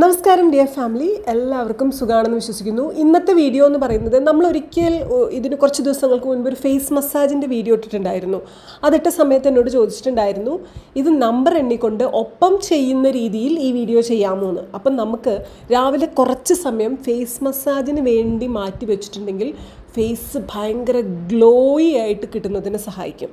നമസ്കാരം dear family. എല്ലാവർക്കും സുഖമാണെന്ന് വിശ്വസിക്കുന്നു. ഇന്നത്തെ വീഡിയോ എന്ന് പറയുന്നത് നമ്മൾ ഒരിക്കൽ ഇതിന് കുറച്ച് ദിവസങ്ങൾക്ക് മുൻപ് ഒരു ഫേസ് മസാജിന്റെ വീഡിയോ ഇട്ടിട്ടുണ്ടായിരുന്നു. അതിട്ട സമയത്ത് എന്നോട് ചോദിച്ചിട്ടുണ്ടായിരുന്നു ഇത് നമ്പർ എണ്ണിക്കൊണ്ട് ഒപ്പം ചെയ്യുന്ന രീതിയിൽ ഈ വീഡിയോ ചെയ്യാമോ എന്ന് അപ്പം നമുക്ക് രാവിലെ കുറച്ച് സമയം ഫേസ് മസാജിന് വേണ്ടി മാറ്റി വെച്ചിട്ടുണ്ടെങ്കിൽ ഫേസ് ഭയങ്കര ഗ്ലോയി ആയിട്ട് കിട്ടുന്നതിന് സഹായിക്കും.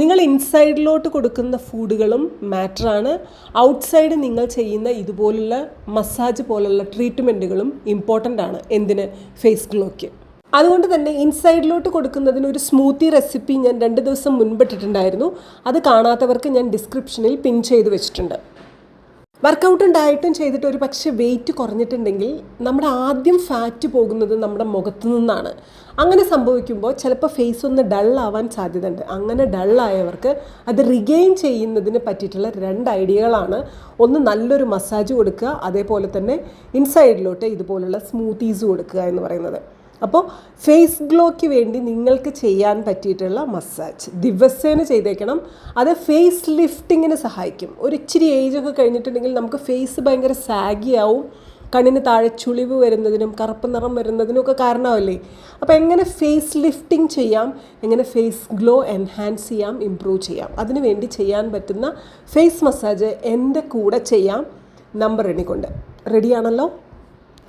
നിങ്ങൾ ഇൻസൈഡിലോട്ട് കൊടുക്കുന്ന ഫുഡുകളും മാറ്ററാണ്. ഔട്ട്സൈഡ് നിങ്ങൾ ചെയ്യുന്ന ഇതുപോലുള്ള മസാജ് പോലുള്ള ട്രീറ്റ്മെന്റുകളും ഇമ്പോർട്ടന്റ് ആണ് എന്തിന്? ഫേസ് ഗ്ലോയ്ക്ക് അതുകൊണ്ട് തന്നെ ഇൻസൈഡിലോട്ട് കൊടുക്കുന്നതിന് ഒരു സ്മൂത്തി റെസിപ്പി ഞാൻ രണ്ട് ദിവസം മുൻപിട്ടിട്ടുണ്ടായിരുന്നു അത് കാണാത്തവർക്ക് ഞാൻ ഡിസ്ക്രിപ്ഷനിൽ പിൻ ചെയ്ത് വെച്ചിട്ടുണ്ട്. വർക്കൗട്ടും ഡയറ്റും ചെയ്തിട്ട് ഒരു പക്ഷേ വെയിറ്റ് കുറഞ്ഞിട്ടുണ്ടെങ്കിൽ നമ്മുടെ ആദ്യം ഫാറ്റ് പോകുന്നത് നമ്മുടെ മുഖത്തു നിന്നാണ്. അങ്ങനെ സംഭവിക്കുമ്പോൾ ചിലപ്പോൾ ഫേസ് ഒന്ന് ഡൾ ആവാൻ സാധ്യതയുണ്ട്. അങ്ങനെ ഡള്ളായവർക്ക് അത് റിഗെയിൻ ചെയ്യുന്നതിന് പറ്റിയിട്ടുള്ള രണ്ട് ഐഡിയകളാണ് ഒന്ന് നല്ലൊരു മസാജ് കൊടുക്കുക അതേപോലെ തന്നെ ഇൻസൈഡിലോട്ട് ഇതുപോലുള്ള സ്മൂത്തീസ് കൊടുക്കുക എന്ന് പറയുന്നത്. അപ്പോൾ ഫേസ് ഗ്ലോയ്ക്ക് വേണ്ടി നിങ്ങൾക്ക് ചെയ്യാൻ പറ്റിയിട്ടുള്ള മസാജ് ദിവസേന ചെയ്തേക്കണം. അത് ഫേസ് ലിഫ്റ്റിങ്ങിന് സഹായിക്കും. ഒരു ഇച്ചിരി ഏജൊക്കെ കഴിഞ്ഞിട്ടുണ്ടെങ്കിൽ നമുക്ക് ഫേസ് ഭയങ്കര സാഗി ആവും. കണ്ണിന് താഴെ ചുളിവ് വരുന്നതിനും കറുപ്പ് നിറം വരുന്നതിനും ഒക്കെ കാരണമല്ലേ? അപ്പോൾ എങ്ങനെ ഫേസ് ലിഫ്റ്റിംഗ് ചെയ്യാം? എങ്ങനെ ഫേസ് ഗ്ലോ എൻഹാൻസ് ചെയ്യാം? ഇമ്പ്രൂവ് ചെയ്യാം. അതിനു വേണ്ടി ചെയ്യാൻ പറ്റുന്ന ഫേസ് മസാജ് എന്റെ കൂടെ ചെയ്യാം. നമ്പർ എണ്ണിക്കൊണ്ട്. റെഡിയാണല്ലോ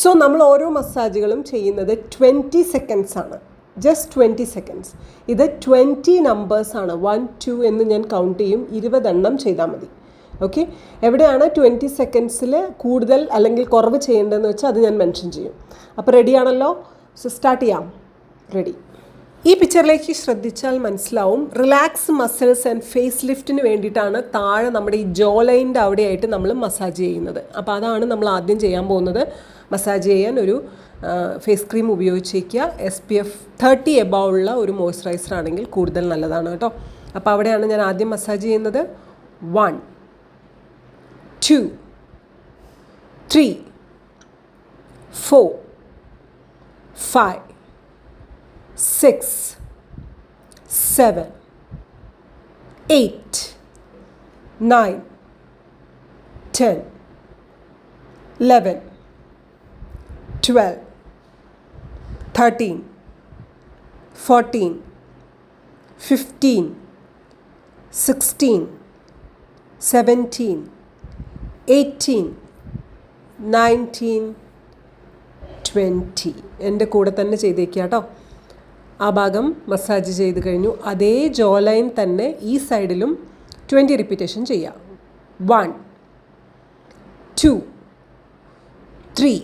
സോ നമ്മൾ ഓരോ മസാജുകളും ചെയ്യുന്നത് ട്വന്റി സെക്കൻഡ്സ് ആണ്. ജസ്റ്റ് ട്വന്റി സെക്കൻഡ്സ് ഇത് ട്വന്റി നമ്പേഴ്സാണ് വൺ ടു എന്ന് ഞാൻ കൗണ്ട് ചെയ്യും. ഇരുപതെണ്ണം ചെയ്താൽ മതി. ഓക്കെ എവിടെയാണ് ട്വന്റി സെക്കൻഡ്സിൽ കൂടുതൽ അല്ലെങ്കിൽ കുറവ് ചെയ്യേണ്ടതെന്ന് വെച്ചാൽ അത് ഞാൻ മെൻഷൻ ചെയ്യും. അപ്പോൾ റെഡിയാണല്ലോ സോ സ്റ്റാർട്ട് ചെയ്യാം. റെഡി ഈ പിക്ചറിലേക്ക് ശ്രദ്ധിച്ചാൽ മനസ്സിലാവും. റിലാക്സ് മസിൽസ് ആൻഡ് ഫേസ് ലിഫ്റ്റിന് വേണ്ടിയിട്ടാണ് താഴെ നമ്മുടെ ഈ ജോ ലൈന്റെ അവിടെയായിട്ട് നമ്മൾ മസാജ് ചെയ്യുന്നത്. അപ്പോൾ അതാണ് നമ്മൾ ആദ്യം ചെയ്യാൻ പോകുന്നത്. മസാജ് ചെയ്യാൻ ഒരു face cream ഉപയോഗിച്ചേക്കുക. S P F thirty above ഉള്ള ഒരു മോയ്സ്ചറൈസർ ആണെങ്കിൽ കൂടുതൽ നല്ലതാണ് കേട്ടോ. അപ്പോൾ അവിടെയാണ് ഞാൻ ആദ്യം മസാജ് ചെയ്യുന്നത്. One two three four five six, seven, eight, nine, ten, eleven, twelve, thirteen, fourteen, fifteen, sixteen, seventeen, eighteen, nineteen, twenty എന്റെ കൂടെ തന്നെ ചെയ്തേക്കുക കേട്ടോ ആ ഭാഗം മസാജ് ചെയ്ത് കഴിഞ്ഞു. അതേ ജോ ലൈൻ തന്നെ ഈ സൈഡിലും ട്വന്റി റിപ്പീറ്റേഷൻ ചെയ്യാം. One two three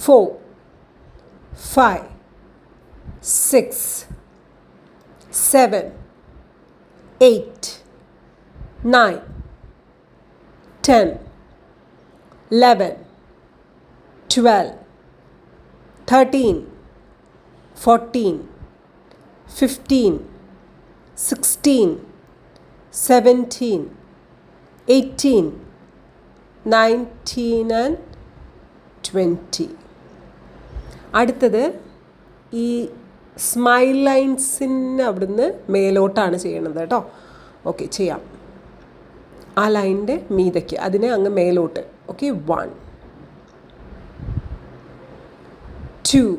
four five six seven eight nine ten eleven twelve thirteen 14, 15, 16, 17, 18, 19 and 20. അടുത്തത് ഈ സ്മൈൽ ലൈൻസിന് അവിടുന്ന് മേലോട്ടാണ് ചെയ്യണത് കേട്ടോ. ഓക്കെ ചെയ്യാം. ആ ലൈനിന്റെ മീതയ്ക്ക് അതിനെ അങ്ങ് മേലോട്ട്. Okay one two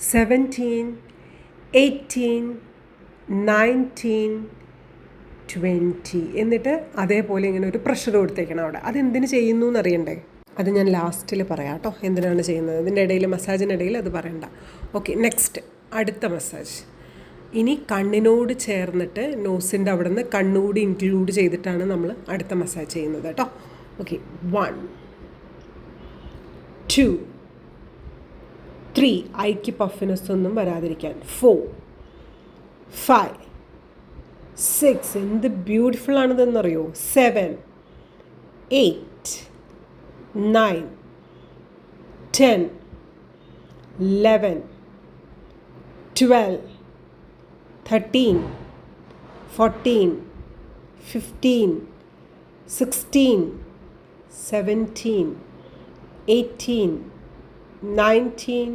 17, 18, 19, twenty എന്നിട്ട് അതേപോലെ ഇങ്ങനെ ഒരു പ്രഷർ കൊടുത്തേക്കണം അവിടെ. അതെന്തിന് ചെയ്യുന്നു എന്നറിയണ്ടേ? അത് ഞാൻ ലാസ്റ്റിൽ പറയാം കേട്ടോ. എന്തിനാണ് ചെയ്യുന്നത്? അതിന്റെ ഇടയിൽ മസാജിനിടയിൽ അത് പറയണ്ട. ഓക്കെ നെക്സ്റ്റ് അടുത്ത മസാജ് ഇനി കണ്ണിനോട് ചേർന്നിട്ട് നോസിന്റെ അവിടെ നിന്ന് കണ്ണുകൂടി ഇൻക്ലൂഡ് ചെയ്തിട്ടാണ് നമ്മൾ അടുത്ത മസാജ് ചെയ്യുന്നത് കേട്ടോ. ഓക്കെ വൺ ടു ത്രീ ഐക്ക് പഫിനെസ് ഒന്നും വരാതിരിക്കാൻ. ഫോർ ഫൈവ് സിക്സ് എന്ത് beautiful ആണിതെന്നറിയോ? Seven eight nine ten eleven twelve thirteen fourteen fifteen sixteen seventeen eighteen nineteen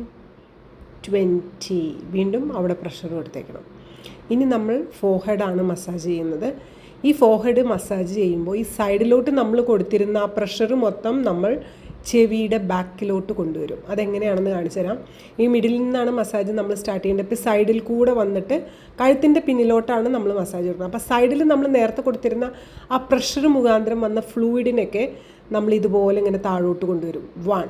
twenty വീണ്ടും അവിടെ പ്രഷർ കൊടുത്തേക്കണം. ഇനി നമ്മൾ ഫോഹെഡാണ് മസാജ് ചെയ്യുന്നത്. ഈ ഫോഹെഡ് മസാജ് ചെയ്യുമ്പോൾ ഈ സൈഡിലോട്ട് നമ്മൾ കൊടുത്തിരുന്ന ആ പ്രഷർ മൊത്തം നമ്മൾ ചെവിയുടെ ബാക്കിലോട്ട് കൊണ്ടുവരും. അതെങ്ങനെയാണെന്ന് കാണിച്ചു തരാം ഈ മിഡിൽ നിന്നാണ് മസാജ് നമ്മൾ സ്റ്റാർട്ട് ചെയ്യേണ്ടത്. ഇപ്പോൾ സൈഡിൽ കൂടെ വന്നിട്ട് കഴുത്തിന്റെ പിന്നിലോട്ടാണ് നമ്മൾ മസാജ് കൊടുക്കുന്നത്. അപ്പോൾ സൈഡിൽ നമ്മൾ നേരത്തെ കൊടുത്തിരുന്ന ആ പ്രഷർ മുഖാന്തരം വന്ന ഫ്ലൂയിഡിനൊക്കെ നമ്മൾ ഇതുപോലെ ഇങ്ങനെ താഴോട്ട് കൊണ്ടുവരും. One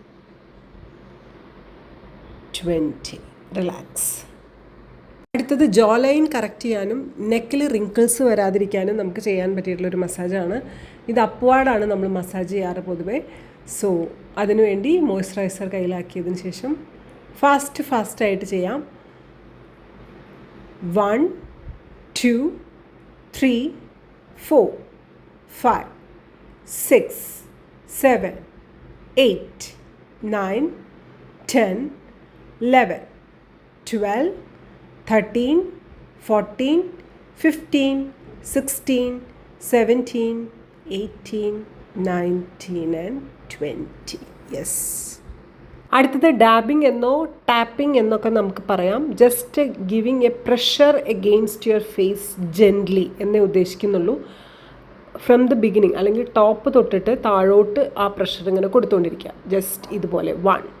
20 relax അടുത്തത് ജോ ലൈൻ കറക്റ്റ് ചെയ്യാനും നെക്കിൽ റിങ്കിൾസ് വരാതിരിക്കാനും നമുക്ക് ചെയ്യാൻ പറ്റിയിട്ടുള്ളൊരു മസാജാണ് ഇത് അപ്വാർഡാണ് നമ്മൾ മസാജ് ചെയ്യാറ് പൊതുവേ. സോ അതിനുവേണ്ടി മോയ്സ്ചറൈസർ കയ്യിലാക്കിയതിന് ശേഷം ഫാസ്റ്റ് ഫാസ്റ്റായിട്ട് ചെയ്യാം. One two three four five six seven eight nine ten eleven twelve thirteen fourteen fifteen sixteen seventeen eighteen nineteen and twenty yes അടുത്തത് ഡാബിംഗ് എന്നോ ടാപ്പിംഗ് എന്നൊക്കെ നമുക്ക് പറയാം. Just giving a pressure against your face gently എന്നേ ഉദ്ദേശിക്കുന്നുള്ളൂ. From the beginning അല്ലെങ്കിൽ top തൊട്ടിട്ട് താഴോട്ട് ആ പ്രഷർ ഇങ്ങനെ കൊടുത്തുകൊണ്ടിരിക്കുക ജസ്റ്റ് ഇതുപോലെ one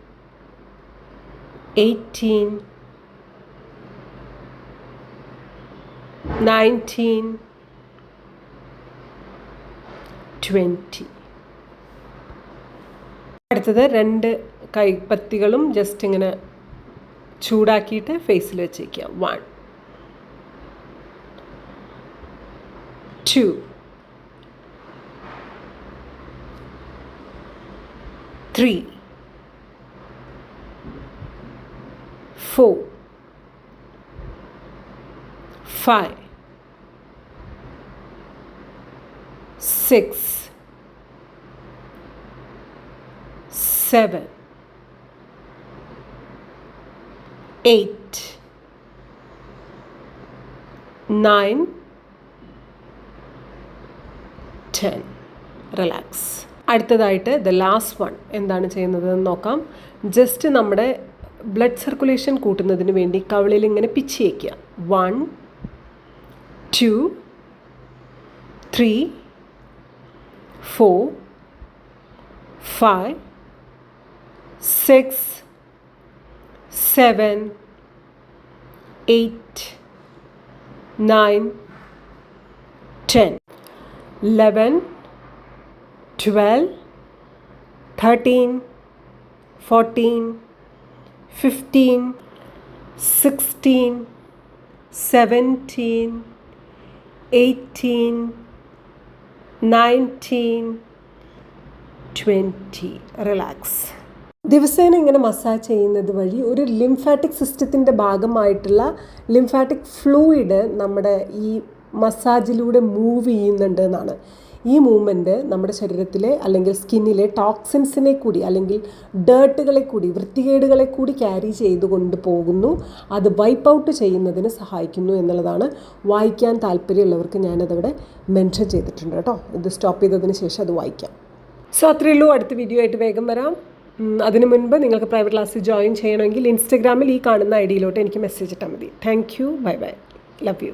18 19 twenty അടുത്തത് രണ്ട് കൈപ്പത്തികളും ജസ്റ്റ് ഇങ്ങനെ ചൂടാക്കിയിട്ട് ഫേസിൽ വെച്ചേക്കുക one two three four five six, seven, eight, nine, ten relax അടുത്തതായിട്ട് ദ ലാസ്റ്റ് വൺ എന്താണ് ചെയ്യുന്നതെന്ന് നോക്കാം. ജസ്റ്റ് നമ്മുടെ ബ്ലഡ് സർക്കുലേഷൻ കൂട്ടുന്നതിന് വേണ്ടി കവിളിൽ ഇങ്ങനെ പിച്ചി വയ്ക്കുക one two three four five six seven eight nine ten eleven twelve thirteen fourteen fifteen sixteen seventeen eighteen nineteen twenty relax ദിവസേന ഇങ്ങനെ മസാജ് ചെയ്യുന്നത് വഴി ഒരു ലിംഫാറ്റിക് സിസ്റ്റത്തിന്റെ ഭാഗമായിട്ടുള്ള ലിംഫാറ്റിക് ഫ്ലൂയിഡ് നമ്മുടെ ഈ മസാജിലൂടെ മൂവ് ചെയ്യുന്നുണ്ട് എന്നാണ്. ഈ മൂവ്മെന്റ് നമ്മുടെ ശരീരത്തിലെ അല്ലെങ്കിൽ സ്കിന്നിലെ ടോക്സിൻസിനെ കൂടി അല്ലെങ്കിൽ ഡേർട്ടുകളെ കൂടി വൃത്തികേടുകളെ കൂടി ക്യാരി ചെയ്തുകൊണ്ട് പോകുന്നു. അത് വൈപ്പ് ഔട്ട് ചെയ്യുന്നതിന് സഹായിക്കുന്നു എന്നുള്ളതാണ് വായിക്കാൻ താല്പര്യമുള്ളവർക്ക് ഞാനതവിടെ മെൻഷൻ ചെയ്തിട്ടുണ്ട് കേട്ടോ. ഇത് സ്റ്റോപ്പ് ചെയ്തതിന് ശേഷം അത് വായിക്കാം. സോ അത്രയേ ഉള്ളൂ. അടുത്ത വീഡിയോ ആയിട്ട് വേഗം വരാം. അതിനു മുൻപ് നിങ്ങൾക്ക് പ്രൈവറ്റ് ക്ലാസ്സിൽ ജോയിൻ ചെയ്യണമെങ്കിൽ ഇൻസ്റ്റഗ്രാമിൽ ഈ കാണുന്ന ഐ ഡിയിലോട്ട് എനിക്ക് മെസ്സേജ് ഇട്ടാൽ മതി. Thank you bye bye love you